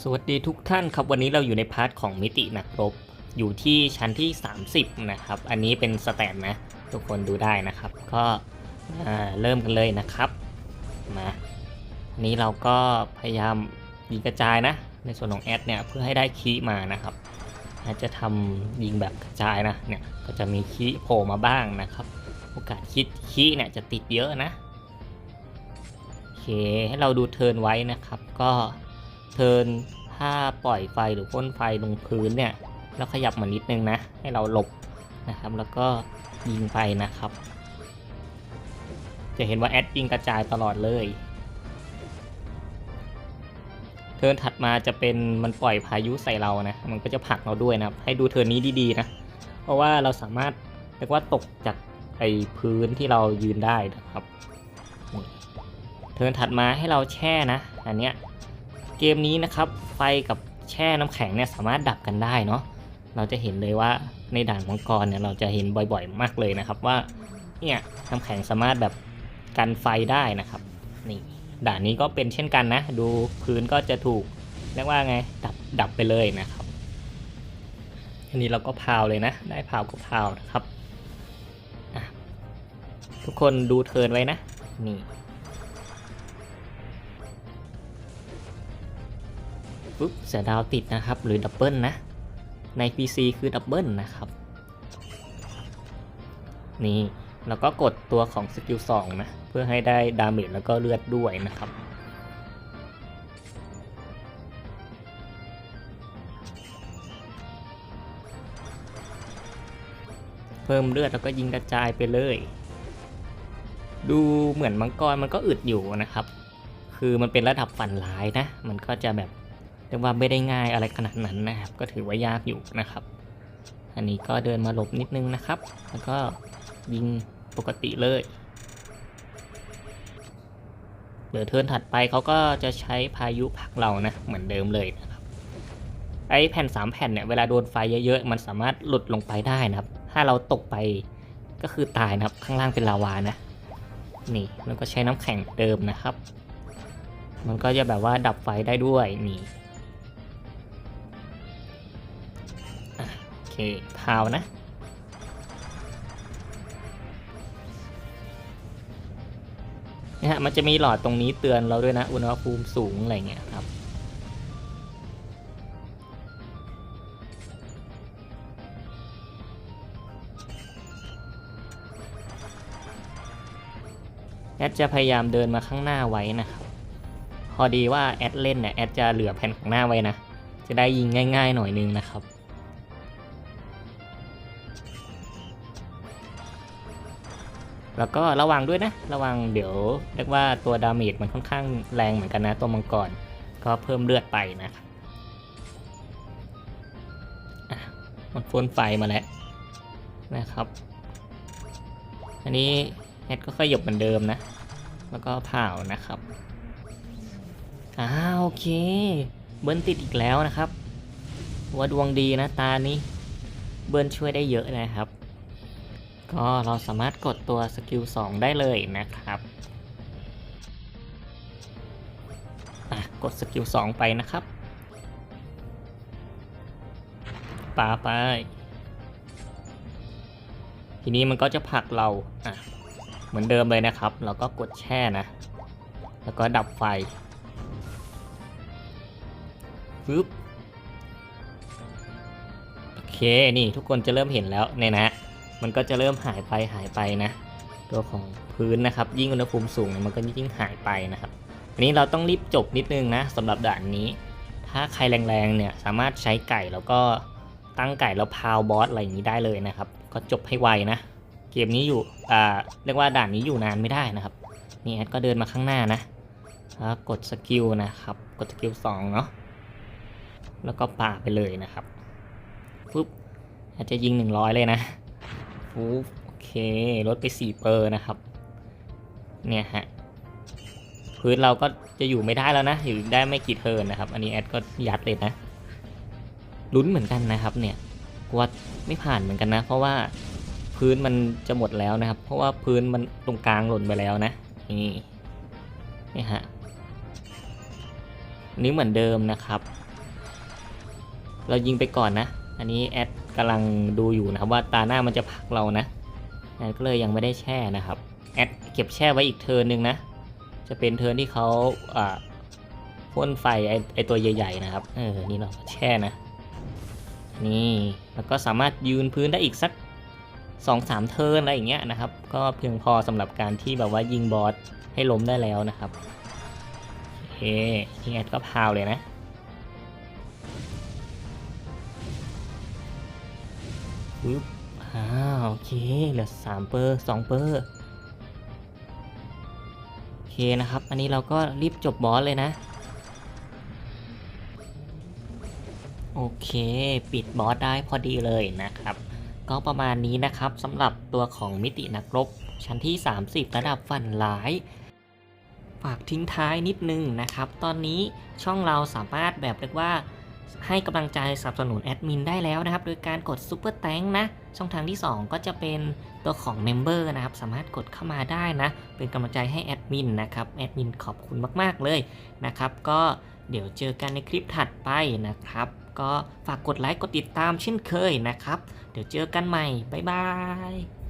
สวัสดีทุกท่านครับวันนี้เราอยู่ในพาร์ทของมิตินักรบ อยู่ที่ชั้นที่ 30 นะครับ อันนี้เป็นสแตนนะ ทุกคนดูได้นะครับ ก็เริ่มกันเลยนะครับมาอันนี้เราก็พยายามยิงกระจายนะ ในส่วนของแอดเนี่ยเพื่อให้ได้คีมานะครับอดจจะทำยิงแบบกระจายนะเนี่ยก็จะมีคีโผล่มาบ้างนะครับ โอกาสคิดคีเนี่ยจะติดเยอะนะโอเคให้เราดูเทิร์นไว้นะครับ ก็ เทิร์นถ้าปล่อยไฟหรือพ่นไฟลงพื้นเนี่ยแล้วขยับมานิดนึงนะ ให้เราหลบนะครับ แล้วก็ยิงไปนะครับ จะเห็นว่าแอดยิงกระจายตลอดเลยเทิร์นถัดมาจะเป็นมันปล่อยพายุใส่เรานะ มันก็จะผลักเราด้วยนะครับ ให้ดูเทิร์นนี้ดีๆนะ เพราะว่าเราสามารถเรียกว่าตกจากไอ้พื้นที่เรายืนได้นะครับ เทิร์นถัดมาให้เราแช่นะ อันเนี้ย เกมนี้นะครับไฟกับแช่น้ำแข็งเนี่ยสามารถดับกันได้เนาะเราจะเห็นเลยว่าในด่านมังกรเนี่ยเราจะเห็นบ่อยๆ มากเลยนะครับว่าเนี่ยน้ำแข็งสามารถแบบกันไฟได้นะครับนี่ด่านนี้ก็เป็นเช่นกันนะ ดูพื้นก็จะถูกเรียกว่าไงดับดับไปเลยนะครับอันนี้เราก็พาวเลยนะ ได้พาวก็พาวนะครับทุกคนดูเทินไว้นะนี่ ปุ๊บเสือดาวติดนะครับ หรือดับเบิลนะ ใน PC คือดับเบิลนะครับ นี่แล้วก็กดตัวของสกิล2นะ เพื่อให้ได้ดาเมจแล้วก็เลือดด้วยนะครับ เพิ่มเลือดแล้วก็ยิงกระจายไปเลย ดูเหมือนมังกรมันก็อึดอยู่นะครับ คือมันเป็นระดับฝันร้ายนะ มันก็จะแบบ รียกว่าไม่ได้ง่ายอะไรขนาดนั้นนะครับ ก็ถือว่ายากอยู่นะครับ อันนี้ก็เดินมาหลบนิดนึงนะครับ แล้วก็ยิงปกติเลยเดี๋ยวเทิร์นถัดไปเขาก็จะใช้พายุผักเรานะเหมือนเดิมเลยนะครับไอ้แผ่น 3 แผ่นเนี่ยเวลาโดนไฟเยอะๆ มันสามารถหลุดลงไปได้นะครับ ถ้าเราตกไปก็คือตายนะครับ ข้างล่างเป็นลาวานะนี่แล้วก็ใช้น้ำแข็งเดิมนะครับ มันก็จะแบบว่าดับไฟได้ด้วยนี่ เคพาวนะนี่ยฮะ มันจะมีหลอดตรงนี้เตือนเราด้วยนะ อุณหภูมิสูง อะไรเงี้ยครับแอดจะพยายามเดินมาข้างหน้าไว้นะครับ พอดีว่าแอดเล่นเนี่ยแอดจะเหลือแผ่นของหน้าไว้นะ จะได้ยิงง่าย ๆ หน่อยนึงนะครับ แล้วก็ระวังด้วยนะ ระวังเดี๋ยวเรียกว่าตัวดาเมจมันค่อนข้างแรงเหมือนกันนะ ตัวมังกรก็เพิ่มเลือดไปนะครับมันพ่นไฟมาแล้วนะครับ อันนี้แอดก็ขยบเหมือนเดิมนะ แล้วก็เผานะครับอ้าโอเค เบิ้ลติดอีกแล้วนะครับ ว่าดวงดีนะตานี้ เบิ้ลช่วยได้เยอะนะครับ ก็เราสามารถกดตัวสกิล 2 ได้เลยนะครับอะกดสกิล 2 ไปนะครับปาไป ทีนี้มันก็จะผลักเราอะเหมือนเดิมเลยนะครับ เราก็กดแช่นะ แล้วก็ดับไฟปึ๊บโอเค นี่ทุกคนจะเริ่มเห็นแล้วเนี่ยนะ มันก็จะเริ่มหายไปหายไปนะ ตัวของพื้นนะครับ ยิ่งอุณหภูมิสูงเนี่ยมันก็ยิ่งหายไปนะครับ อันนี้เราต้องรีบจบนิดนึงนะสำหรับด่านนี้ ถ้าใครแรงๆเนี่ยสามารถใช้ไก่แล้วก็ตั้งไก่แล้วพาวบอสอะไรอย่างนี้ได้เลยนะครับ ก็จบให้ไวนะ เกมนี้อยู่อ่าเรียกว่าด่านนี้อยู่นานไม่ได้นะครับนี่แอดก็เดินมาข้างหน้านะแล้วกดสกิลนะครับ กดสกิล2เนาะแล้วก็ป่าไปเลยนะครับปุ๊บอาจจะยิง 100 เลยนะ ปุ๊บโอเคลดไป 4 เปอร์นะครับ เนี่ยฮะ พื้นเราก็จะอยู่ไม่ได้แล้วนะ อยู่ได้ไม่กี่เทิร์นนะครับ อันนี้แอดก็ยัดเลยนะ ลุ้นเหมือนกันนะครับเนี่ยกว่าไม่ผ่านเหมือนกันนะ เพราะว่าพื้นมันจะหมดแล้วนะครับ เพราะว่าพื้นมันตรงกลางหล่นไปแล้วนะ นี่ นี่ฮะนนี้เหมือนเดิมนะครับ เรายิงไปก่อนนะ อันนี้แอดกำลังดูอยู่นะครับว่าตาหน้ามันจะผลักเรานะแอดก็เลยยังไม่ได้แช่นะครับแอดเก็บแช่ไว้อีกเทิร์นหนึ่งนะ จะเป็นเทิร์นที่เขาอ่าพ่นไฟไอไอตัวใหญ่ๆนะครับเออนี่เราแช่นะนี่แล้วก็สามารถยืนพื้นได้อีกสัก2อสามเทิร์นอะไรอย่างเงี้ยนะครับ ก็เพียงพอสำหรับการที่แบบว่ายิงบอสให้ล้มได้แล้วนะครับโอเคนี่แอดก็พาวเลยนะ ปึ๊บอ่าโอเคเหลือสามเปอร์สองเปอร์โอเคนะครับ อันนี้เราก็รีบจบบอสเลยนะ โอเค ปิดบอสได้พอดีเลยนะครับ ก็ประมาณนี้นะครับสำหรับตัวของมิตินักรบ ชั้นที่ 30 ระดับฝันหลายฝากทิ้งท้ายนิดนึงนะครับ ตอนนี้ช่องเราสามารถแบบเรียกว่า ให้กำลังใจสนับสนุนแอดมินได้แล้วนะครับ โดยการกดซุปเปอร์แตงนะ ช่องทางที่ 2 ก็จะเป็นตัวของเมมเบอร์นะครับ สามารถกดเข้ามาได้นะ เป็นกำลังใจให้แอดมินนะครับ แอดมินขอบคุณมากๆเลยนะครับ ก็เดี๋ยวเจอกันในคลิปถัดไปนะครับ ก็ฝากกดไลค์ กดติดตามเช่นเคยนะครับ เดี๋ยวเจอกันใหม่ บ๊ายบาย